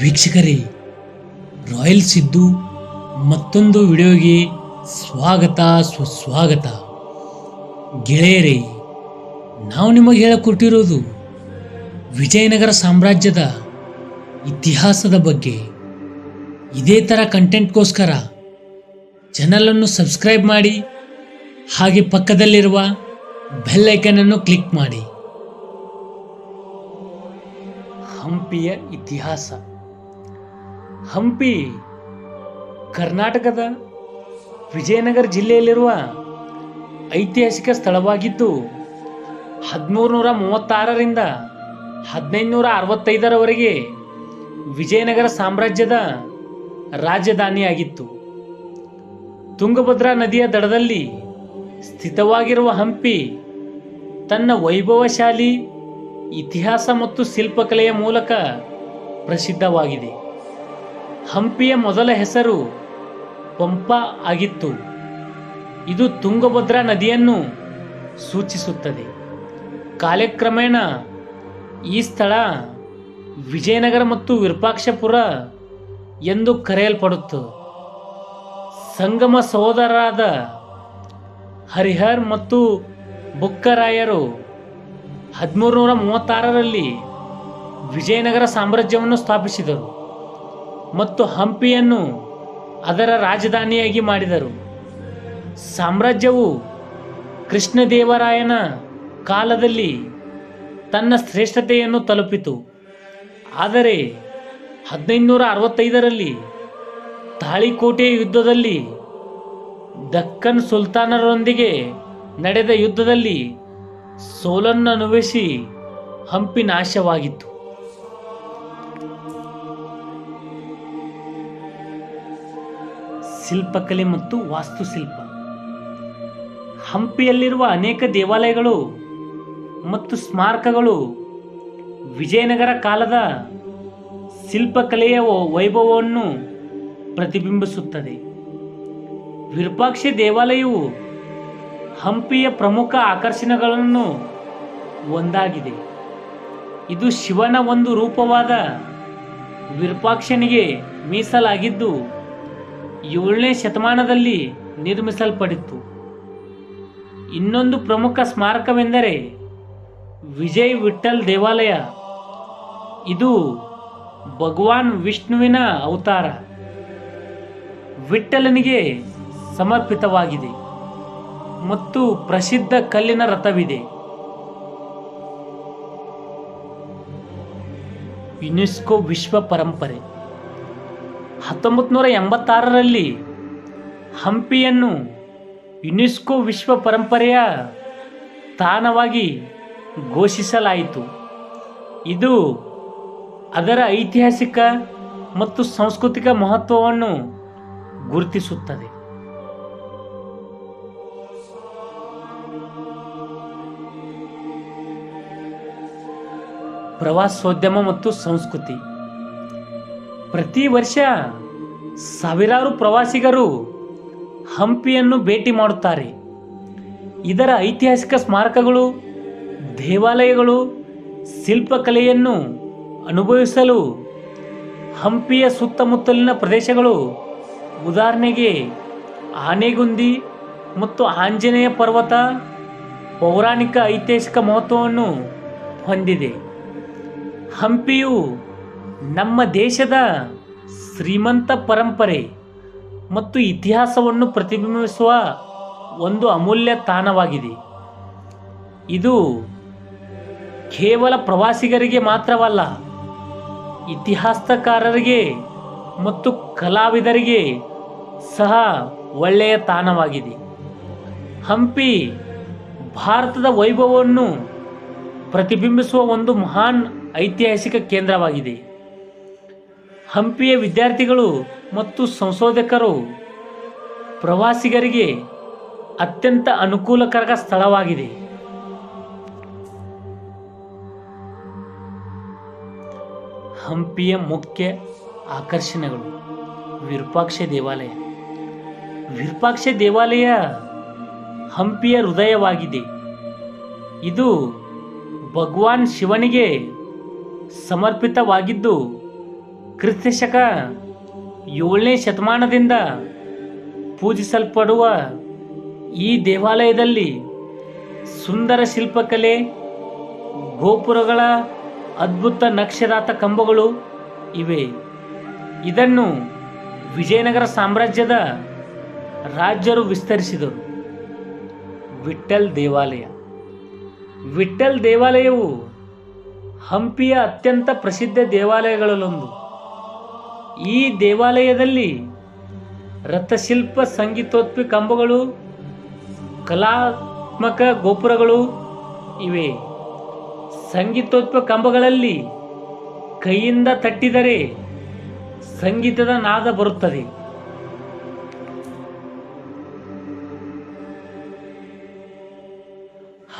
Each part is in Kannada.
ವೀಕ್ಷಕರೇ, ರಾಯಲ್ ಸಿದ್ದು ಮತ್ತೊಂದು ವಿಡಿಯೋಗೆ ಸ್ವಾಗತ, ಸುಸ್ವಾಗತ. ಗೆಳೆಯರೇ, ನಾವು ನಿಮಗೆ ಹೇಳಿಕೊಟ್ಟಿರೋದು ವಿಜಯನಗರ ಸಾಮ್ರಾಜ್ಯದ ಇತಿಹಾಸದ ಬಗ್ಗೆ. ಇದೇ ಥರ ಕಂಟೆಂಟ್ಗೋಸ್ಕರ ಚಾನಲನ್ನು ಸಬ್ಸ್ಕ್ರೈಬ್ ಮಾಡಿ, ಹಾಗೆ ಪಕ್ಕದಲ್ಲಿರುವ ಬೆಲ್ ಐಕನನ್ನು ಕ್ಲಿಕ್ ಮಾಡಿ. ಹಂಪಿಯ ಇತಿಹಾಸ. ಹಂಪಿ, ಕರ್ನಾಟಕದ ವಿಜಯನಗರ ಜಿಲ್ಲೆಯಲ್ಲಿರುವ ಐತಿಹಾಸಿಕ ಸ್ಥಳವಾಗಿದ್ದು ಹದಿಮೂರು ನೂರ ಮೂವತ್ತಾರರಿಂದ ಹದಿನೈದುನೂರ ಅರವತ್ತೈದರವರೆಗೆ ವಿಜಯನಗರ ಸಾಮ್ರಾಜ್ಯದ ರಾಜಧಾನಿಯಾಗಿತ್ತು. ತುಂಗಭದ್ರಾ ನದಿಯ ದಡದಲ್ಲಿ ಸ್ಥಿತವಾಗಿರುವ ಹಂಪಿ ತನ್ನ ವೈಭವಶಾಲಿ ಇತಿಹಾಸ ಮತ್ತು ಶಿಲ್ಪಕಲೆಯ ಮೂಲಕ ಪ್ರಸಿದ್ಧವಾಗಿದೆ. ಹಂಪಿಯ ಮೊದಲ ಹೆಸರು ಪಂಪ ಆಗಿತ್ತು. ಇದು ತುಂಗಭದ್ರಾ ನದಿಯನ್ನು ಸೂಚಿಸುತ್ತದೆ. ಕಾಲಕ್ರಮೇಣ ಈ ಸ್ಥಳ ವಿಜಯನಗರ ಮತ್ತು ವಿರೂಪಾಕ್ಷಪುರ ಎಂದು ಕರೆಯಲ್ಪಡುತ್ತದೆ ಸಂಗಮ ಸಹೋದರರಾದ ಹರಿಹರ್ ಮತ್ತು ಬುಕ್ಕರಾಯರು ಹದಿಮೂರು ನೂರ ಮೂವತ್ತಾರರಲ್ಲಿ ವಿಜಯನಗರ ಸಾಮ್ರಾಜ್ಯವನ್ನು ಸ್ಥಾಪಿಸಿದರು. ಮತ್ತು ಹಂಪಿಯನ್ನು ಅದರ ರಾಜಧಾನಿಯಾಗಿ ಮಾಡಿದರು. ಸಾಮ್ರಾಜ್ಯವು ಕೃಷ್ಣದೇವರಾಯನ ಕಾಲದಲ್ಲಿ ತನ್ನ ಶ್ರೇಷ್ಠತೆಯನ್ನು ತಲುಪಿತು. ಆದರೆ ಹದಿನೈದುನೂರ ಅರವತ್ತೈದರಲ್ಲಿ ತಾಳಿಕೋಟೆ ಯುದ್ಧದಲ್ಲಿ ದಕ್ಕನ್ ಸುಲ್ತಾನರೊಂದಿಗೆ ನಡೆದ ಯುದ್ಧದಲ್ಲಿ ಸೋಲನ್ನು ಅನುಭವಿಸಿ ಹಂಪಿ ನಾಶವಾಗಿತ್ತು. ಶಿಲ್ಪಕಲೆ ಮತ್ತು ವಾಸ್ತುಶಿಲ್ಪ. ಹಂಪಿಯಲ್ಲಿರುವ ಅನೇಕ ದೇವಾಲಯಗಳು ಮತ್ತು ಸ್ಮಾರಕಗಳು ವಿಜಯನಗರ ಕಾಲದ ಶಿಲ್ಪಕಲೆಯ ವೈಭವವನ್ನು ಪ್ರತಿಬಿಂಬಿಸುತ್ತದೆ. ವಿರೂಪಾಕ್ಷ ದೇವಾಲಯವು ಹಂಪಿಯ ಪ್ರಮುಖ ಆಕರ್ಷಣೆಗಳನ್ನು ಒಂದಾಗಿದೆ. ಇದು ಶಿವನ ಒಂದು ರೂಪವಾದ ವಿರೂಪಾಕ್ಷನಿಗೆ ಮೀಸಲಾಗಿದ್ದು ಏಳನೇ ಶತಮಾನದಲ್ಲಿ ನಿರ್ಮಿಸಲ್ಪಡಿತ್ತು. ಇನ್ನೊಂದು ಪ್ರಮುಖ ಸ್ಮಾರಕವೆಂದರೆ ವಿಜಯ್ ವಿಠಲ್ ದೇವಾಲಯ. ಇದು ಭಗವಾನ್ ವಿಷ್ಣುವಿನ ಅವತಾರ. ವಿಠಲನಿಗೆ ಸಮರ್ಪಿತವಾಗಿದೆ ಮತ್ತು ಪ್ರಸಿದ್ಧ ಕಲ್ಲಿನ ರಥವಿದೆ. ಯುನೆಸ್ಕೋ ವಿಶ್ವ ಪರಂಪರೆ. ಹತ್ತೊಂಬತ್ತು ನೂರ ಎಂಬತ್ತಾರರಲ್ಲಿ ಹಂಪಿಯನ್ನು ಯುನೆಸ್ಕೋ ವಿಶ್ವ ಪರಂಪರೆಯ ತಾಣವಾಗಿ ಘೋಷಿಸಲಾಯಿತು. ಇದು ಅದರ ಐತಿಹಾಸಿಕ ಮತ್ತು ಸಾಂಸ್ಕೃತಿಕ ಮಹತ್ವವನ್ನು ಗುರುತಿಸುತ್ತದೆ. ಪ್ರವಾಸೋದ್ಯಮ ಮತ್ತು ಸಂಸ್ಕೃತಿ. ಪ್ರತಿ ವರ್ಷ ಸಾವಿರಾರು ಪ್ರವಾಸಿಗರು ಹಂಪಿಯನ್ನು ಭೇಟಿ ಮಾಡುತ್ತಾರೆ. ಇದರ ಐತಿಹಾಸಿಕ ಸ್ಮಾರಕಗಳು, ದೇವಾಲಯಗಳು, ಶಿಲ್ಪಕಲೆಯನ್ನು ಅನುಭವಿಸಲು ಹಂಪಿಯ ಸುತ್ತಮುತ್ತಲಿನ ಪ್ರದೇಶಗಳು ಉದಾಹರಣೆಗೆ ಆನೆಗುಂದಿ ಮತ್ತು ಆಂಜನೇಯ ಪರ್ವತ ಪೌರಾಣಿಕ ಐತಿಹಾಸಿಕ ಮಹತ್ವವನ್ನು ಹೊಂದಿದೆ. ಹಂಪಿಯು ನಮ್ಮ ದೇಶದ ಶ್ರೀಮಂತ ಪರಂಪರೆ ಮತ್ತು ಇತಿಹಾಸವನ್ನು ಪ್ರತಿಬಿಂಬಿಸುವ ಒಂದು ಅಮೂಲ್ಯ ತಾಣವಾಗಿದೆ. ಇದು ಕೇವಲ ಪ್ರವಾಸಿಗರಿಗೆ ಮಾತ್ರವಲ್ಲ, ಇತಿಹಾಸಕಾರರಿಗೆ ಮತ್ತು ಕಲಾವಿದರಿಗೆ ಸಹ ಒಳ್ಳೆಯ ತಾಣವಾಗಿದೆ. ಹಂಪಿ ಭಾರತದ ವೈಭವವನ್ನು ಪ್ರತಿಬಿಂಬಿಸುವ ಒಂದು ಮಹಾನ್ ಐತಿಹಾಸಿಕ ಕೇಂದ್ರವಾಗಿದೆ. ಹಂಪಿಯ ವಿದ್ಯಾರ್ಥಿಗಳು ಮತ್ತು ಸಂಶೋಧಕರು ಪ್ರವಾಸಿಗರಿಗೆ ಅತ್ಯಂತ ಅನುಕೂಲಕರ ಸ್ಥಳವಾಗಿದೆ. ಹಂಪಿಯ ಮುಖ್ಯ ಆಕರ್ಷಣೆಗಳು ವಿರೂಪಾಕ್ಷ ದೇವಾಲಯ. ವಿರೂಪಾಕ್ಷ ದೇವಾಲಯ ಹಂಪಿಯ ಹೃದಯವಾಗಿದೆ. ಇದು ಭಗವಾನ್ ಶಿವನಿಗೆ ಸಮರ್ಪಿತವಾಗಿದ್ದು ಕ್ರಿಸ್ತಶಕ ಏಳನೇ ಶತಮಾನದಿಂದ ಪೂಜಿಸಲ್ಪಡುವ ಈ ದೇವಾಲಯದಲ್ಲಿ ಸುಂದರ ಶಿಲ್ಪಕಲೆ, ಗೋಪುರಗಳ ಅದ್ಭುತ ನಕ್ಷದಾತ ಕಂಬಗಳು ಇವೆ. ಇದನ್ನು ವಿಜಯನಗರ ಸಾಮ್ರಾಜ್ಯದ ರಾಜ್ಯರು ವಿಸ್ತರಿಸಿದರು. ವಿಠಲ್ ದೇವಾಲಯ. ವಿಠಲ್ ದೇವಾಲಯವು ಹಂಪಿಯ ಅತ್ಯಂತ ಪ್ರಸಿದ್ಧ ದೇವಾಲಯಗಳಲ್ಲೊಂದು. ಈ ದೇವಾಲಯದಲ್ಲಿ ರಥಶಿಲ್ಪ, ಸಂಗೀತೋತ್ಪಿ ಕಂಬಗಳು, ಕಲಾತ್ಮಕ ಗೋಪುರಗಳು ಇವೆ. ಸಂಗೀತೋತ್ಪ ಕಂಬಗಳಲ್ಲಿ ಕೈಯಿಂದ ತಟ್ಟಿದರೆ ಸಂಗೀತದ ನಾದ ಬರುತ್ತದೆ.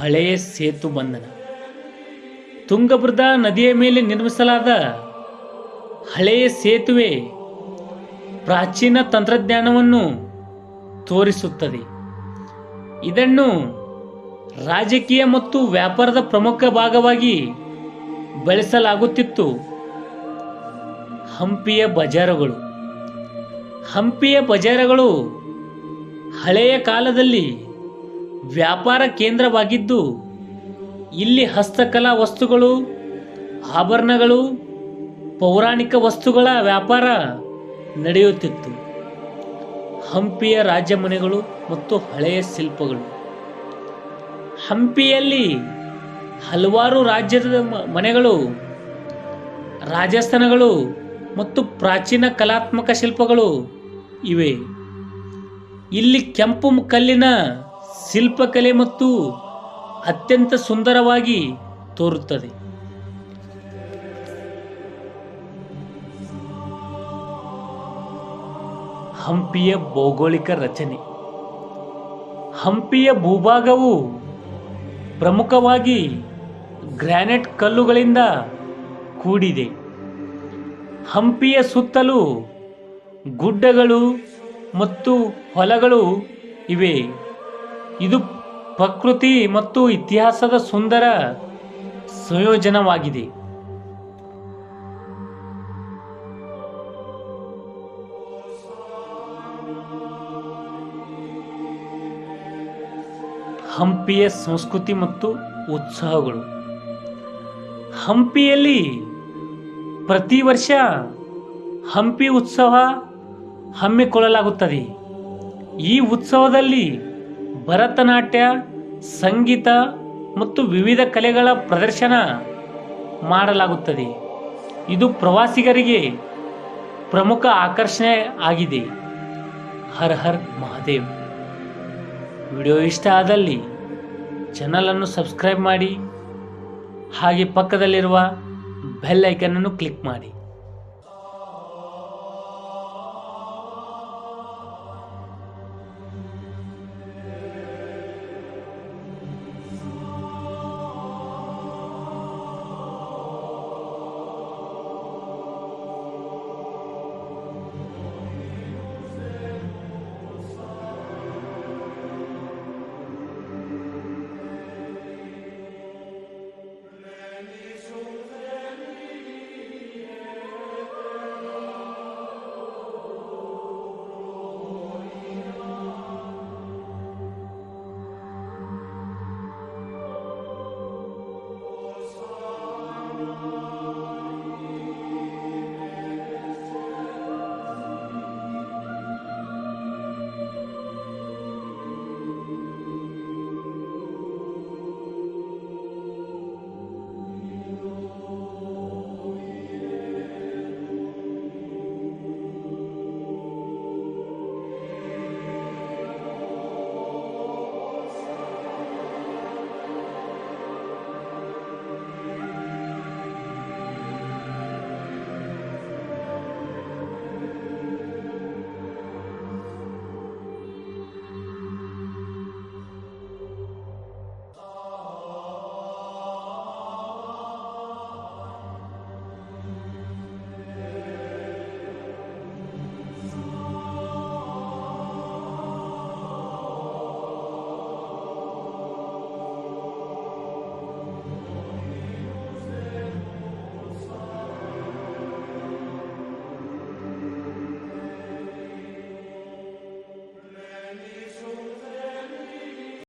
ಹಳೆಯ ಸೇತು ಬಂಧನ. ತುಂಗಭದ್ರಾ ನದಿಯ ಮೇಲೆ ನಿರ್ಮಿಸಲಾದ ಹಳೆಯ ಸೇತುವೆ ಪ್ರಾಚೀನ ತಂತ್ರಜ್ಞಾನವನ್ನು ತೋರಿಸುತ್ತದೆ. ಇದನ್ನು ರಾಜಕೀಯ ಮತ್ತು ವ್ಯಾಪಾರದ ಪ್ರಮುಖ ಭಾಗವಾಗಿ ಬಳಸಲಾಗುತ್ತಿತ್ತು. ಹಂಪಿಯ ಬಜಾರುಗಳು. ಹಂಪಿಯ ಬಜಾರಗಳು ಹಳೆಯ ಕಾಲದಲ್ಲಿ ವ್ಯಾಪಾರ ಕೇಂದ್ರವಾಗಿದ್ದು, ಇಲ್ಲಿ ಹಸ್ತಕಲಾ ವಸ್ತುಗಳು, ಆಭರಣಗಳು ಪೌರಾಣಿಕ ವಸ್ತುಗಳ ವ್ಯಾಪಾರ ನಡೆಯುತ್ತಿತ್ತು. ಹಂಪಿಯ ರಾಜಮನೆಗಳು ಮತ್ತು ಹಳೆಯ ಶಿಲ್ಪಗಳು. ಹಂಪಿಯಲ್ಲಿ ಹಲವಾರು ರಾಜ್ಯದ ಮನೆಗಳು, ರಾಜಸ್ಥಾನಗಳು ಮತ್ತು ಪ್ರಾಚೀನ ಕಲಾತ್ಮಕ ಶಿಲ್ಪಗಳು ಇವೆ. ಇಲ್ಲಿ ಕೆಂಪು ಕಲ್ಲಿನ ಶಿಲ್ಪಕಲೆ ಮತ್ತು ಅತ್ಯಂತ ಸುಂದರವಾಗಿ ತೋರುತ್ತದೆ. ಹಂಪಿಯ ಭೌಗೋಳಿಕ ರಚನೆ. ಹಂಪಿಯ ಭೂಭಾಗವು ಪ್ರಮುಖವಾಗಿ ಗ್ರಾನೈಟ್ ಕಲ್ಲುಗಳಿಂದ ಕೂಡಿದೆ. ಹಂಪಿಯ ಸುತ್ತಲೂ ಗುಡ್ಡಗಳು ಮತ್ತು ಹೊಲಗಳು ಇವೆ. ಇದು ಪ್ರಕೃತಿ ಮತ್ತು ಇತಿಹಾಸದ ಸುಂದರ ಸಂಯೋಜನವಾಗಿದೆ. ಹಂಪಿಯ ಸಂಸ್ಕೃತಿ ಮತ್ತು ಉತ್ಸವಗಳು ಹಂಪಿಯಲ್ಲಿ ಪ್ರತಿ ವರ್ಷ ಹಂಪಿ ಉತ್ಸವ ಹಮ್ಮಿಕೊಳ್ಳಲಾಗುತ್ತದೆ. ಈ ಉತ್ಸವದಲ್ಲಿ ಭರತನಾಟ್ಯ, ಸಂಗೀತ ಮತ್ತು ವಿವಿಧ ಕಲೆಗಳ ಪ್ರದರ್ಶನ ಮಾಡಲಾಗುತ್ತದೆ. ಇದು ಪ್ರವಾಸಿಗರಿಗೆ ಪ್ರಮುಖ ಆಕರ್ಷಣೆ ಆಗಿದೆ. ಹರ್ ಹರ್ ಮಹಾದೇವ್. ವಿಡಿಯೋ ಇಷ್ಟ ಆದಲ್ಲಿ ಚಾನಲನ್ನು ಸಬ್ಸ್ಕ್ರೈಬ್ ಮಾಡಿ ಹಾಗೆ ಪಕ್ಕದಲ್ಲಿರುವ ಬೆಲ್ ಐಕನನ್ನು ಕ್ಲಿಕ್ ಮಾಡಿ.